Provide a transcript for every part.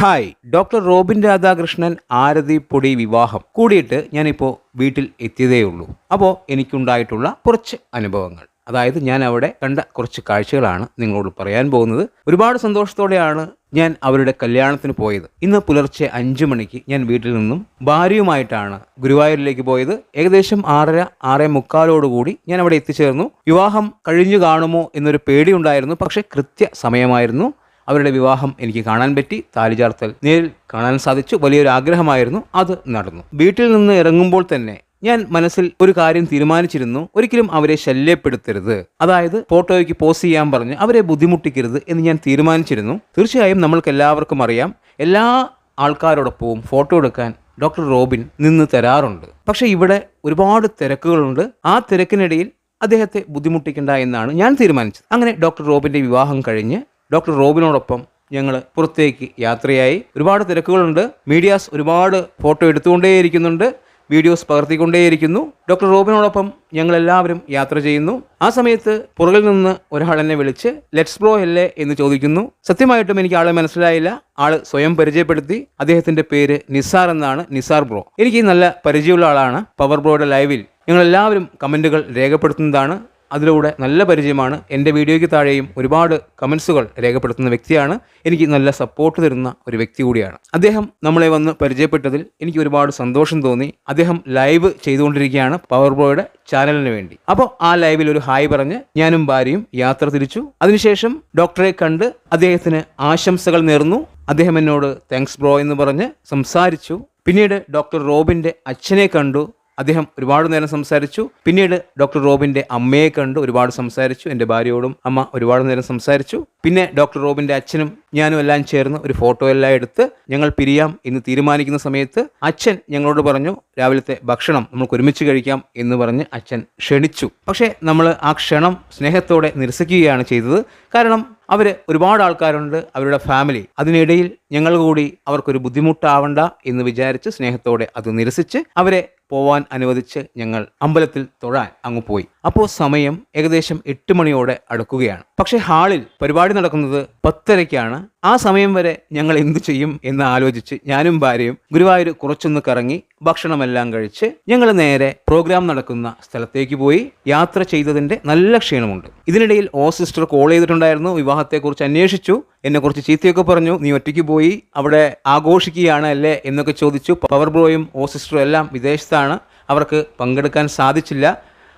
Hi. Doctor Robin Radhakrishnan Arathi Podi വിവാഹം കൂടിയിട്ട് ഞാനിപ്പോൾ വീട്ടിൽ എത്തിയതേ ഉള്ളൂ അപ്പോൾ എനിക്കുണ്ടായിട്ടുള്ള കുറച്ച് അനുഭവങ്ങൾ. അതായത് ഞാൻ അവിടെ കണ്ട കുറച്ച് കാഴ്ചകളാണ് നിങ്ങളോട് പറയാൻ പോകുന്നത്. ഒരുപാട് സന്തോഷത്തോടെയാണ് ഞാൻ അവരുടെ കല്യാണത്തിന് പോയത്. ഇന്ന് പുലർച്ചെ അഞ്ചു മണിക്ക് ഞാൻ വീട്ടിൽ നിന്നും ഭാര്യയുമായിട്ടാണ് ഗുരുവായൂരിലേക്ക് പോയത്. ഏകദേശം ആറര ആറേ മുക്കാലോടുകൂടി ഞാൻ അവിടെ എത്തിച്ചേർന്നു. വിവാഹം കഴിഞ്ഞു കാണുമോ എന്നൊരു പേടിയുണ്ടായിരുന്നു. പക്ഷേ കൃത്യ സമയമായിരുന്നു. അവരുടെ വിവാഹം എനിക്ക് കാണാൻ പറ്റി. താലിചാർത്തൽ നേരിൽ കാണാൻ സാധിച്ചു. വലിയൊരു ആഗ്രഹമായിരുന്നു അത് നടന്നു. വീട്ടിൽ നിന്ന് ഇറങ്ങുമ്പോൾ തന്നെ ഞാൻ മനസ്സിൽ ഒരു കാര്യം തീരുമാനിച്ചിരുന്നു. ഒരിക്കലും അവരെ ശല്യപ്പെടുത്തരുത്. അതായത് ഫോട്ടോയ്ക്ക് പോസ് ചെയ്യാൻ പറഞ്ഞ് അവരെ ബുദ്ധിമുട്ടിക്കരുത് എന്ന് ഞാൻ തീരുമാനിച്ചിരുന്നു. തീർച്ചയായും നമ്മൾക്ക് എല്ലാവർക്കും അറിയാം. എല്ലാ ആൾക്കാരോടൊപ്പവും ഫോട്ടോ എടുക്കാൻ ഡോക്ടർ റോബിൻ നിന്ന് തരാറുണ്ട്. പക്ഷെ ഇവിടെ ഒരുപാട് തിരക്കുകളുണ്ട്. ആ തിരക്കിനിടയിൽ അദ്ദേഹത്തെ ബുദ്ധിമുട്ടിക്കണ്ട എന്നാണ് ഞാൻ തീരുമാനിച്ചത്. അങ്ങനെ ഡോക്ടർ റോബിന്റെ വിവാഹം കഴിഞ്ഞ് ഡോക്ടർ റോബിനോടൊപ്പം ഞങ്ങൾ പുറത്തേക്ക് യാത്രയായി. ഒരുപാട് തിരക്കുകളുണ്ട്. മീഡിയാസ് ഒരുപാട് ഫോട്ടോ എടുത്തുകൊണ്ടേയിരിക്കുന്നുണ്ട്. വീഡിയോസ് പകർത്തിക്കൊണ്ടേയിരിക്കുന്നു. ഡോക്ടർ റോബിനോടൊപ്പം ഞങ്ങൾ എല്ലാവരും യാത്ര ചെയ്യുന്നു. ആ സമയത്ത് പുറകിൽ നിന്ന് ഒരാൾ എന്നെ വിളിച്ച് ലെറ്റ്സ് ബ്രോ അല്ലേ? എന്ന് ചോദിക്കുന്നു. സത്യമായിട്ടും എനിക്ക് ആളെ മനസ്സിലായില്ല. ആൾ സ്വയം പരിചയപ്പെടുത്തി. അദ്ദേഹത്തിന്റെ പേര് നിസാർ എന്നാണ്. നിസാർ ബ്രോ. എനിക്ക് നല്ല പരിചയമുള്ള ആളാണ്. പവർ ബ്രോയുടെ ലൈവിൽ ഞങ്ങൾ എല്ലാവരും കമന്റുകൾ രേഖപ്പെടുത്തുന്നതാണ്. അതിലൂടെ നല്ല പരിചയമാണ്. എന്റെ വീഡിയോയ്ക്ക് താഴെയും ഒരുപാട് കമൻസുകൾ രേഖപ്പെടുത്തുന്ന വ്യക്തിയാണ്. എനിക്ക് നല്ല സപ്പോർട്ട് തരുന്ന ഒരു വ്യക്തി കൂടിയാണ്. അദ്ദേഹം നമ്മളെ വന്ന് പരിചയപ്പെട്ടതിൽ എനിക്ക് ഒരുപാട് സന്തോഷം തോന്നി. അദ്ദേഹം ലൈവ് ചെയ്തുകൊണ്ടിരിക്കുകയാണ് പവർ ബോയുടെ ചാനലിന് വേണ്ടി. അപ്പോൾ ആ ലൈവിൽ ഒരു ഹായ് പറഞ്ഞ് ഞാനും ഭാര്യയും യാത്ര തിരിച്ചു. അതിനുശേഷം ഡോക്ടറെ കണ്ട് അദ്ദേഹത്തിന് ആശംസകൾ നേർന്നു. അദ്ദേഹം എന്നോട് താങ്ക്സ് ബ്രോ എന്ന് പറഞ്ഞ് സംസാരിച്ചു. പിന്നീട് ഡോക്ടർ റോബിന്റെ അച്ഛനെ കണ്ടു. അദ്ദേഹം ഒരുപാട് നേരം സംസാരിച്ചു. പിന്നീട് ഡോക്ടർ റോബിന്റെ അമ്മയെ കണ്ടു ഒരുപാട് സംസാരിച്ചു. എന്റെ ഭാര്യയോടും അമ്മ ഒരുപാട് നേരം സംസാരിച്ചു. പിന്നെ ഡോക്ടർ റോബിന്റെ അച്ഛനും ഞാനും എല്ലാം ചേർന്ന് ഒരു ഫോട്ടോ എല്ലാം എടുത്ത് ഞങ്ങൾ പിരിയാം എന്ന് തീരുമാനിക്കുന്ന സമയത്ത് അച്ഛൻ ഞങ്ങളോട് പറഞ്ഞു രാവിലത്തെ ഭക്ഷണം നമുക്ക് ഒരുമിച്ച് കഴിക്കാം എന്ന് പറഞ്ഞ് അച്ഛൻ ക്ഷണിച്ചു. പക്ഷേ നമ്മൾ ആ ക്ഷണം സ്നേഹത്തോടെ നിരസിക്കുകയാണ് ചെയ്തത്. കാരണം അവർ ഒരുപാട് ആൾക്കാരുണ്ട് അവരുടെ ഫാമിലി. അതിനിടയിൽ ഞങ്ങൾ കൂടി അവർക്കൊരു ബുദ്ധിമുട്ടാവണ്ട എന്ന് വിചാരിച്ച് സ്നേഹത്തോടെ അത് നിരസിച്ച് അവരെ പോവാൻ അനുവദിച്ച് ഞങ്ങൾ അമ്പലത്തിൽ തൊഴാൻ അങ്ങ് പോയി. അപ്പോൾ സമയം ഏകദേശം എട്ട് മണിയോടെ അടുക്കുകയാണ്. പക്ഷേ ഹാളിൽ പരിപാടി നടക്കുന്നത് പത്തരയ്ക്കാണ്. ആ സമയം വരെ ഞങ്ങൾ എന്തു ചെയ്യും എന്ന് ആലോചിച്ച് ഞാനും ഭാര്യയും ഗുരുവായൂർ കുറച്ചൊന്ന് കറങ്ങി ഭക്ഷണമെല്ലാം കഴിച്ച് ഞങ്ങൾ നേരെ പ്രോഗ്രാം നടക്കുന്ന സ്ഥലത്തേക്ക് പോയി യാത്ര ചെയ്തതിന്റെ നല്ല ക്ഷീണമുണ്ട്. ഇതിനിടയിൽ ഓ സിസ്റ്റർ കോൾ ചെയ്തിട്ടുണ്ടായിരുന്നു. വിവാഹത്തെക്കുറിച്ച് അന്വേഷിച്ചു. എന്നെ കുറിച്ച് ചീത്തയൊക്കെ പറഞ്ഞു. നീ ഒറ്റയ്ക്ക് പോയി അവിടെ ആഘോഷിക്കുകയാണ് അല്ലേ എന്നൊക്കെ ചോദിച്ചു. പവർ ബ്രോയും ഓ സിസ്റ്ററും എല്ലാം വിദേശത്താണ്. അവർക്ക് പങ്കെടുക്കാൻ സാധിച്ചില്ല.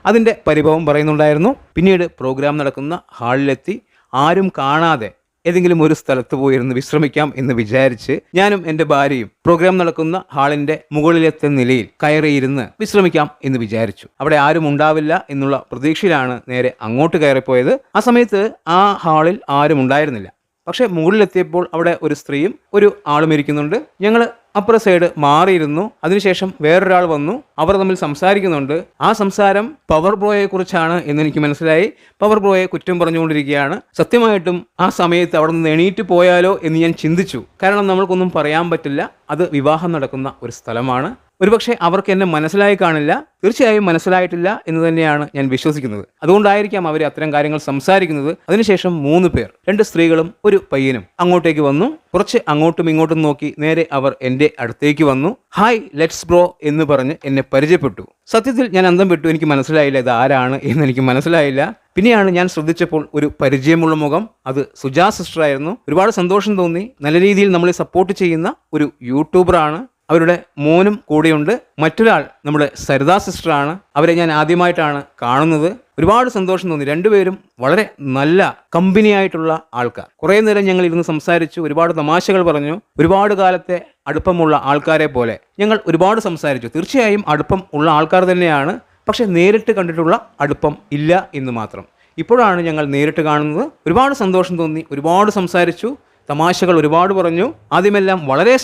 അതിന്റെ പരിഭവം പറയുന്നുണ്ടായിരുന്നു. പിന്നീട് പ്രോഗ്രാം നടക്കുന്ന ഹാളിലെത്തി ആരും കാണാതെ ഏതെങ്കിലും ഒരു സ്ഥലത്ത് പോയിരുന്ന് വിശ്രമിക്കാം എന്ന് വിചാരിച്ച് ഞാനും എന്റെ ഭാര്യയും പ്രോഗ്രാം നടക്കുന്ന ഹാളിന്റെ മുകളിലത്തെ നിലയിൽ കയറിയിരുന്ന് വിശ്രമിക്കാം എന്ന് വിചാരിച്ചു. അവിടെ ആരും ഉണ്ടാവില്ല എന്നുള്ള പ്രതീക്ഷയിലാണ് നേരെ അങ്ങോട്ട് കയറിപ്പോയത്. ആ സമയത്ത് ആ ഹാളിൽ ആരും ഉണ്ടായിരുന്നില്ല. പക്ഷേ മുകളിലെത്തിയപ്പോൾ അവിടെ ഒരു സ്ത്രീയും ഒരു ആളും ഇരിക്കുന്നുണ്ട്. ഞങ്ങൾ അപ്പുറ സൈഡ് മാറിയിരുന്നു. അതിനുശേഷം വേറൊരാൾ വന്നു. അവർ തമ്മിൽ സംസാരിക്കുന്നുണ്ട്. ആ സംസാരം പവർ ബ്രോയെ കുറിച്ചാണ് എന്ന് എനിക്ക് മനസ്സിലായി. പവർ ബ്രോയെ കുറ്റം പറഞ്ഞുകൊണ്ടിരിക്കുകയാണ്. സത്യമായിട്ടും ആ സമയത്ത് അവിടെ നിന്ന് എണീറ്റ് പോയാലോ എന്ന് ഞാൻ ചിന്തിച്ചു. കാരണം നമ്മൾക്കൊന്നും പറയാൻ പറ്റില്ല. അത് വിവാഹം നടക്കുന്ന ഒരു സ്ഥലമാണ്. ഒരുപക്ഷെ അവർക്ക് എന്നെ മനസ്സിലായി കാണില്ല. തീർച്ചയായും മനസ്സിലായിട്ടില്ല എന്ന് തന്നെയാണ് ഞാൻ വിശ്വസിക്കുന്നത്. അതുകൊണ്ടായിരിക്കാം അവർ അത്തരം കാര്യങ്ങൾ സംസാരിക്കുന്നത്. അതിനുശേഷം മൂന്ന് പേർ രണ്ട് സ്ത്രീകളും ഒരു പയ്യനും അങ്ങോട്ടേക്ക് വന്നു. കുറച്ച് അങ്ങോട്ടും ഇങ്ങോട്ടും നോക്കി നേരെ അവർ എന്റെ അടുത്തേക്ക് വന്നു. ഹായ് ലെറ്റ്സ് ബ്രോ എന്ന് പറഞ്ഞ് എന്നെ പരിചയപ്പെട്ടു. സത്യത്തിൽ ഞാൻ അന്തം വിട്ടു. എനിക്ക് മനസ്സിലായില്ല ഇത് ആരാണ് എന്ന് എനിക്ക് മനസ്സിലായില്ല. പിന്നെയാണ് ഞാൻ ശ്രദ്ധിച്ചപ്പോൾ ഒരു പരിചയമുള്ള മുഖം. അത് സുജാ സിസ്റ്റർ ആയിരുന്നു ഒരുപാട് സന്തോഷം തോന്നി. നല്ല രീതിയിൽ നമ്മളെ സപ്പോർട്ട് ചെയ്യുന്ന ഒരു യൂട്യൂബറാണ്. അവരുടെ മോനും കൂടെയുണ്ട്. മറ്റൊരാൾ നമ്മുടെ സരിതാ സിസ്റ്ററാണ്. അവരെ ഞാൻ ആദ്യമായിട്ടാണ് കാണുന്നത്. ഒരുപാട് സന്തോഷം തോന്നി. രണ്ടുപേരും വളരെ നല്ല കമ്പനിയായിട്ടുള്ള ആൾക്കാർ. കുറേ നേരം ഞങ്ങൾ ഇരുന്ന് സംസാരിച്ചു. ഒരുപാട് തമാശകൾ പറഞ്ഞു. ഒരുപാട് കാലത്തെ അടുപ്പമുള്ള ആൾക്കാരെ പോലെ ഞങ്ങൾ ഒരുപാട് സംസാരിച്ചു. തീർച്ചയായും അടുപ്പം ഉള്ള ആൾക്കാർ തന്നെയാണ്. പക്ഷെ നേരിട്ട് കണ്ടിട്ടുള്ള അടുപ്പം ഇല്ല എന്ന് മാത്രം. ഇപ്പോഴാണ് ഞങ്ങൾ നേരിട്ട് കാണുന്നത്. ഒരുപാട് സന്തോഷം തോന്നി. ഒരുപാട് സംസാരിച്ചു. തമാശകൾ ഒരുപാട് പറഞ്ഞു. ആദ്യമെല്ലാം വളരെ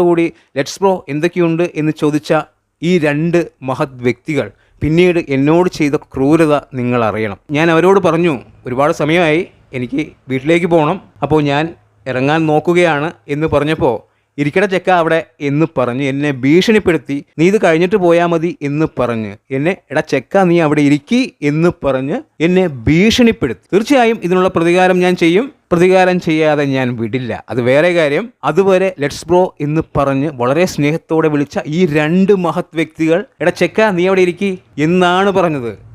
കൂടി ലെറ്റ്സ് ബ്രോ എന്തൊക്കെയുണ്ട്? എന്ന് ചോദിച്ച ഈ രണ്ട് മഹത് വ്യക്തികൾ. പിന്നീട് എന്നോട് ചെയ്ത ക്രൂരത നിങ്ങൾ അറിയണം. ഞാൻ അവരോട് പറഞ്ഞു ഒരുപാട് സമയമായി എനിക്ക് വീട്ടിലേക്ക് പോകണം അപ്പോൾ ഞാൻ ഇറങ്ങാൻ നോക്കുകയാണ് എന്ന് പറഞ്ഞപ്പോൾ ഇരിക്കട ചെക്ക അവിടെ എന്ന് പറഞ്ഞ് എന്നെ ഭീഷണിപ്പെടുത്തി നീ ഇത് കഴിഞ്ഞിട്ട് പോയാൽ മതി എന്ന് പറഞ്ഞ് എന്നെ എടാ ചെക്ക നീ അവിടെ ഇരിക്കി എന്ന് പറഞ്ഞ് എന്നെ ഭീഷണിപ്പെടുത്തി. തീർച്ചയായും ഇതിനുള്ള പ്രതികാരം ഞാൻ ചെയ്യും. പ്രതികാരം ചെയ്യാതെ ഞാൻ വിടില്ല. അത് വേറെ കാര്യം. അതുവരെ ലെറ്റ്സ് ബ്രോ എന്ന് പറഞ്ഞ് വളരെ സ്നേഹത്തോടെ വിളിച്ച ഈ രണ്ട് മഹത് വ്യക്തികൾ എടാ ചെക്ക നീ അവിടെ ഇരിക്കി എന്നാണ് പറഞ്ഞത്.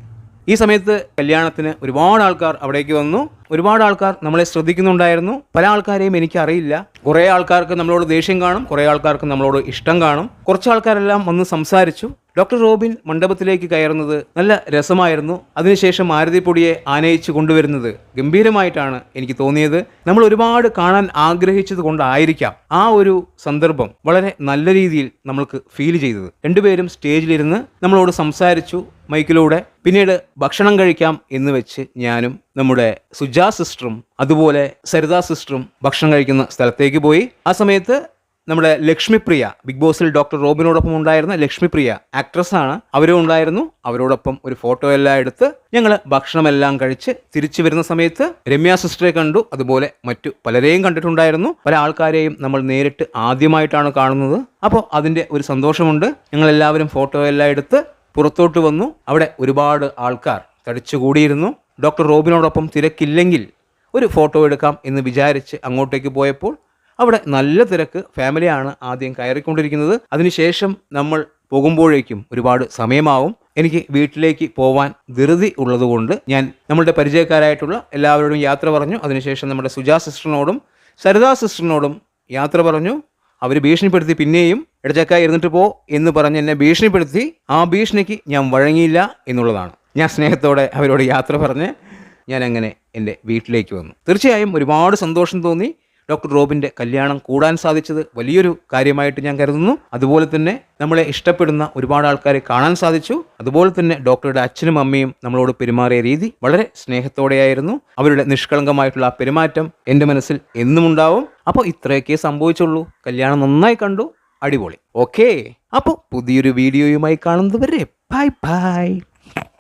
ഈ സമയത്ത് കല്യാണത്തിന് ഒരുപാട് ആൾക്കാർ അവിടേക്ക് വന്നു. ഒരുപാട് ആൾക്കാർ നമ്മളെ ശ്രദ്ധിക്കുന്നുണ്ടായിരുന്നു. പല ആൾക്കാരെയും എനിക്കറിയില്ല. കുറേ ആൾക്കാർക്ക് നമ്മളോട് ദേഷ്യം കാണും കുറേ ആൾക്കാർക്ക് നമ്മളോട് ഇഷ്ടം കാണും. കുറച്ച് ആൾക്കാരെല്ലാം വന്ന് സംസാരിച്ചു. ഡോക്ടർ റോബിൻ മണ്ഡപത്തിലേക്ക് കയറുന്നത് നല്ല രസമായിരുന്നു. അതിനുശേഷം ആരതിപ്പൊടിയെ ആനയിച്ചു കൊണ്ടുവരുന്നത് ഗംഭീരമായിട്ടാണ് എനിക്ക് തോന്നിയത്. നമ്മൾ ഒരുപാട് കാണാൻ ആഗ്രഹിച്ചത് കൊണ്ടായിരിക്കാം ആ ഒരു സന്ദർഭം വളരെ നല്ല രീതിയിൽ നമ്മൾക്ക് ഫീൽ ചെയ്തത്. രണ്ടുപേരും സ്റ്റേജിലിരുന്ന് നമ്മളോട് സംസാരിച്ചു മൈക്കിലൂടെ. പിന്നീട് ഭക്ഷണം കഴിക്കാം എന്ന് വെച്ച് ഞാനും നമ്മുടെ സുജാ സിസ്റ്ററും അതുപോലെ സരിത സിസ്റ്ററും ഭക്ഷണം കഴിക്കുന്ന സ്ഥലത്തേക്ക് പോയി. ആ സമയത്ത് നമ്മുടെ ലക്ഷ്മിപ്രിയ ബിഗ് ബോസിൽ ഡോക്ടർ റോബിനോടൊപ്പം ഉണ്ടായിരുന്ന ലക്ഷ്മിപ്രിയ ആക്ട്രസ് ആണ്. അവരും ഉണ്ടായിരുന്നു. അവരോടൊപ്പം ഒരു ഫോട്ടോ എല്ലാം എടുത്ത് ഞങ്ങൾ ഭക്ഷണമെല്ലാം കഴിച്ച് തിരിച്ചു വരുന്ന സമയത്ത് രമ്യ സിസ്റ്ററെ കണ്ടു. അതുപോലെ മറ്റു പലരെയും കണ്ടിട്ടുണ്ടായിരുന്നു. പല ആൾക്കാരെയും നമ്മൾ നേരിട്ട് ആദ്യമായിട്ടാണ് കാണുന്നത്. അപ്പോൾ അതിന്റെ ഒരു സന്തോഷമുണ്ട്. ഞങ്ങൾ എല്ലാവരും ഫോട്ടോ എല്ലാം എടുത്ത് പുറത്തോട്ട് വന്നു. അവിടെ ഒരുപാട് ആൾക്കാർ തടിച്ചുകൂടിയിരുന്നു. ഡോക്ടർ റോബിനോടൊപ്പം തിരക്കില്ലെങ്കിൽ ഒരു ഫോട്ടോ എടുക്കാം എന്ന് വിചാരിച്ച് അങ്ങോട്ടേക്ക് പോയപ്പോൾ അവിടെ നല്ല തിരക്ക് ഫാമിലിയാണ് ആദ്യം കയറിക്കൊണ്ടിരിക്കുന്നത്. അതിനുശേഷം നമ്മൾ പോകുമ്പോഴേക്കും ഒരുപാട് സമയമാവും. എനിക്ക് വീട്ടിലേക്ക് പോവാൻ ധൃതി ഉള്ളതുകൊണ്ട് ഞാൻ നമ്മളുടെ പരിചയക്കാരായിട്ടുള്ള എല്ലാവരോടും യാത്ര പറഞ്ഞു. അതിനുശേഷം നമ്മുടെ സുജാ സിസ്റ്ററിനോടും സരിതാ സിസ്റ്ററിനോടും യാത്ര പറഞ്ഞു. അവർ ഭീഷണിപ്പെടുത്തി പിന്നെയും ഇടച്ചക്ക ഇരുന്നിട്ട് പോ എന്ന് പറഞ്ഞ് എന്നെ ഭീഷണിപ്പെടുത്തി. ആ ഭീഷണിക്ക് ഞാൻ വഴങ്ങിയില്ല എന്നുള്ളതാണ്. ഞാൻ സ്നേഹത്തോടെ അവരോട് യാത്ര പറഞ്ഞ് ഞാൻ അങ്ങനെ എന്റെ വീട്ടിലേക്ക് വന്നു. തീർച്ചയായും ഒരുപാട് സന്തോഷം തോന്നി ഡോക്ടർ റോബിന്റെ കല്യാണം കൂടാൻ സാധിച്ചത് വലിയൊരു കാര്യമായിട്ട് ഞാൻ കരുതുന്നു. അതുപോലെ തന്നെ നമ്മളെ ഇഷ്ടപ്പെടുന്ന ഒരുപാട് ആൾക്കാരെ കാണാൻ സാധിച്ചു. അതുപോലെ തന്നെ ഡോക്ടറുടെ അച്ഛനും അമ്മയും നമ്മളോട് പെരുമാറിയ രീതി വളരെ സ്നേഹത്തോടെയായിരുന്നു. അവരുടെ നിഷ്കളങ്കമായിട്ടുള്ള ആ പെരുമാറ്റം എന്റെ മനസ്സിൽ എന്നും ഉണ്ടാവും. അപ്പോൾ ഇത്രയൊക്കെ സംഭവിച്ചുള്ളൂ. കല്യാണം നന്നായി കണ്ടു. അടിപൊളി. ഓക്കേ. അപ്പോൾ പുതിയൊരു വീഡിയോയുമായി കാണുന്നതുവരെ ബൈ ബൈ.